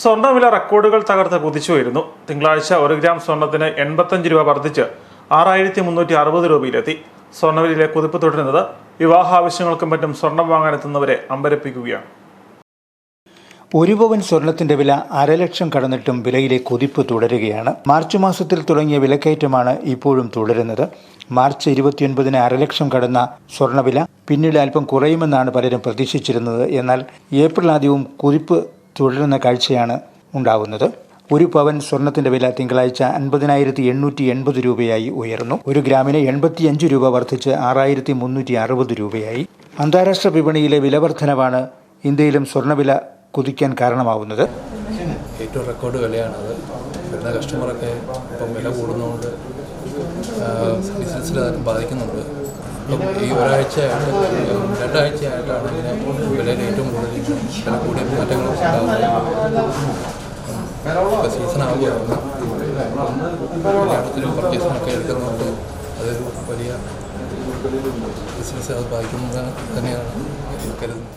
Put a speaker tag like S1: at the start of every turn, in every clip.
S1: സ്വർണവില റെക്കോർഡുകൾ തകർത്ത് കുതിച്ചുയരുന്നു തിങ്കളാഴ്ച ഒരു ഗ്രാം സ്വർണത്തിന് എൺപത്തഞ്ച് രൂപ വർദ്ധിച്ച് ആറായിരത്തി മുന്നൂറ്റി അറുപത് രൂപയിലെത്തി. സ്വർണവിലയിലെ കുതിപ്പ് തുടരുന്നത് വിവാഹ ആവശ്യങ്ങൾക്കും മറ്റും സ്വർണം വാങ്ങാനെത്തുന്നവരെ അമ്പരപ്പിക്കുകയാണ്.
S2: ഒരു പവൻ സ്വർണത്തിന്റെ വില അരലക്ഷം കടന്നിട്ടും വിലയിലെ കുതിപ്പ് തുടരുകയാണ്. മാർച്ച് മാസത്തിൽ തുടങ്ങിയ വിലക്കയറ്റമാണ് ഇപ്പോഴും തുടരുന്നത്. മാർച്ച് ഇരുപത്തിയൊൻപതിന് അരലക്ഷം കടന്ന സ്വർണവില പിന്നീട് അല്പം കുറയുമെന്നാണ് പലരും പ്രതീക്ഷിച്ചിരുന്നത്. എന്നാൽ ഏപ്രിൽ ആദ്യവും കുതിപ്പ് തുടരുന്ന കാഴ്ചയാണ് ഉണ്ടാകുന്നത്. ഒരു പവൻ സ്വർണത്തിന്റെ വില തിങ്കളാഴ്ച അൻപതിനായിരത്തി എണ്ണൂറ്റി എൺപത് രൂപയായി ഉയർന്നു. ഒരു ഗ്രാമിന് എൺപത്തിയഞ്ച് രൂപ വർദ്ധിച്ച് ആറായിരത്തി മുന്നൂറ്റി അറുപത് രൂപയായി. അന്താരാഷ്ട്ര വിപണിയിലെ വിലവർധനവാണ് ഇന്ത്യയിലും സ്വർണവില കുതിക്കാൻ കാരണമാവുന്നത്.
S3: ഏറ്റവും റെക്കോർഡ് വിലയാണത്. വരുന്ന കസ്റ്റമറൊക്കെ ഇപ്പം വില കൂടുന്നതുകൊണ്ട് ബിസിനസ്സിൽ അതൊക്കെ ബാധിക്കുന്നുണ്ട്. ഈ ഒരാഴ്ചയായിട്ട് രണ്ടാഴ്ചയായിട്ടാണ് ഇതിനെ വിലയിൽ ഏറ്റവും വില കൂടിയ മാറ്റങ്ങളും ഉണ്ടാകുന്നത് ഇപ്പോൾ സീസൺ ആവുകയാണ് കല്യാണത്തിനും പർച്ചേസിനൊക്കെ എടുക്കുന്നതുകൊണ്ട് അതൊരു വലിയ ബിസിനസ് അത് ബാധിക്കുന്നത് തന്നെയാണ് കരുതുന്നത്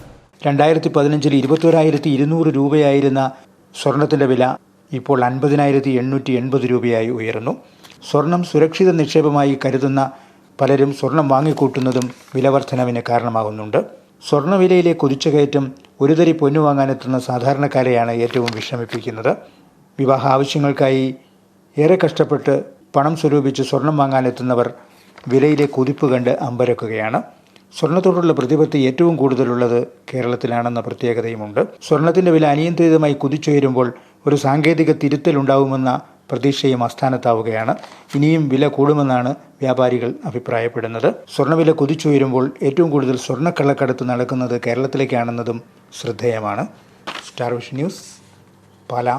S2: രണ്ടായിരത്തി പതിനഞ്ചിൽ ഇരുപത്തോരായിരത്തി ഇരുന്നൂറ് രൂപയായിരുന്ന സ്വർണത്തിന്റെ വില ഇപ്പോൾ അൻപതിനായിരത്തി എണ്ണൂറ്റി എൺപത് രൂപയായി ഉയർന്നു സ്വർണം സുരക്ഷിത നിക്ഷേപമായി കരുതുന്ന പലരും സ്വർണം വാങ്ങിക്കൂട്ടുന്നതും വിലവർദ്ധനവിന് കാരണമാകുന്നുണ്ട്. സ്വർണവിലയിലെ കുതിച്ചുകയറ്റം ഒരു തരി പൊന്നു വാങ്ങാനെത്തുന്ന സാധാരണക്കാരെയാണ് ഏറ്റവും വിഷമിപ്പിക്കുന്നത്. വിവാഹ ആവശ്യങ്ങൾക്കായി ഏറെ കഷ്ടപ്പെട്ട് പണം സ്വരൂപിച്ച് സ്വർണം വാങ്ങാനെത്തുന്നവർ വിലയിലെ കുതിപ്പ് കണ്ട് അമ്പരക്കുകയാണ്. സ്വർണത്തോടുള്ള പ്രതിപത്തി ഏറ്റവും കൂടുതലുള്ളത് കേരളത്തിലാണെന്ന പ്രത്യേകതയുമുണ്ട്. സ്വർണത്തിന്റെ വില അനിയന്ത്രിതമായി കുതിച്ചുയരുമ്പോൾ ഒരു സാങ്കേതിക തിരുത്തലുണ്ടാവുമെന്ന പ്രതീക്ഷയും അസ്ഥാനത്താവുകയാണ് ഇനിയും വില കൂടുമെന്നാണ് വ്യാപാരികൾ അഭിപ്രായപ്പെടുന്നത്. സ്വർണവില കുതിച്ചുയരുമ്പോൾ ഏറ്റവും കൂടുതൽ സ്വർണക്കള്ളക്കടത്ത് നടക്കുന്നത് കേരളത്തിലേക്കാണെന്നതും ശ്രദ്ധേയമാണ്. Star vision news Pala.